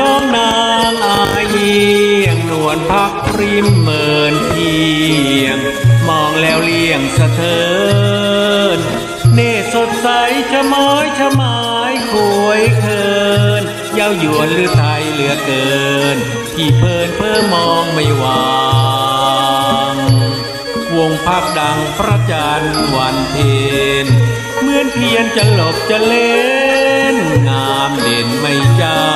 น้องนางอายียงนวลพักพริมเมินเพียง มองแล้วเลี่ยงสะเทินเนสดใสชะม้อยชะมายคุยเคินเย้ายวนหรือไทยเหลือเกิน ที่เพลินเพิ่มมองไม่วางวงพักดังพระจันทร์วันเพ็ญเหมือนเพียนจะหลบจะเล่น งามเด่นไม่จา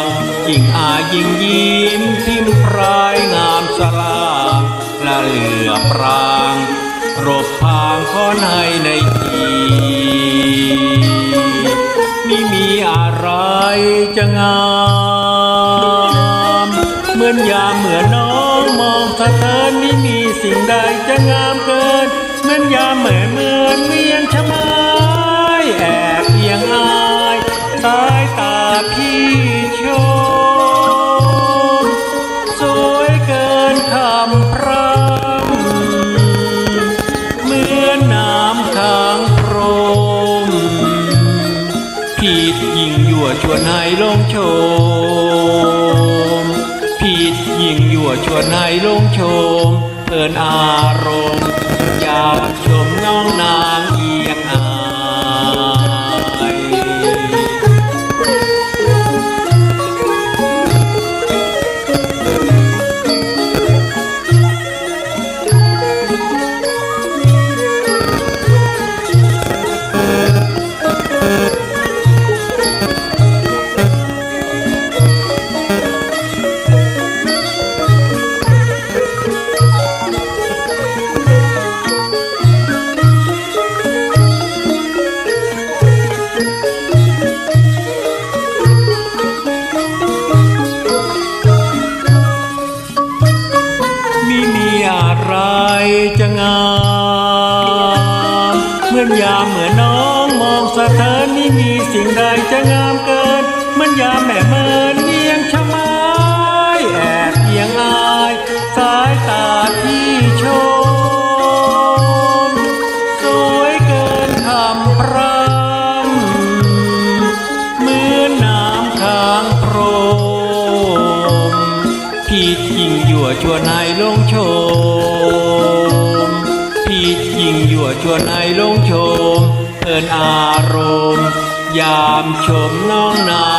งยิ่งอายิ่งยิ้มทิมพรายงามสลางละเหลือปรางรบพางข้อในในทีมิมีอะไรจะงามเหมือนยามเหมือนน้องมองสะเทินไม่มีสิ่งใดจะงามเกินเหมือนยามเหมือนเหมือนวี ผิดยิ่งยั่วชวนให้ลงโชมผิดยิ่งยั่วชวนให้ลงโชมเพลินอารมณ์อยากชมน้องนาง อนยามเหมือนน้องมองสะเทินนี่มีสิ่งใดจะงามเกินมือนยามแม่เมินเวียงชะไม้แอบเอียงอายสายตาที่ชม สวยเกินคำพร่ำเหมือนน้ำค้างโพรมผิดยิ่งยั่วชวนให้ลงโชม พียิ่งยั่วชวนให้ลงโชมเอินอารมณ์ ยามชมน้องนา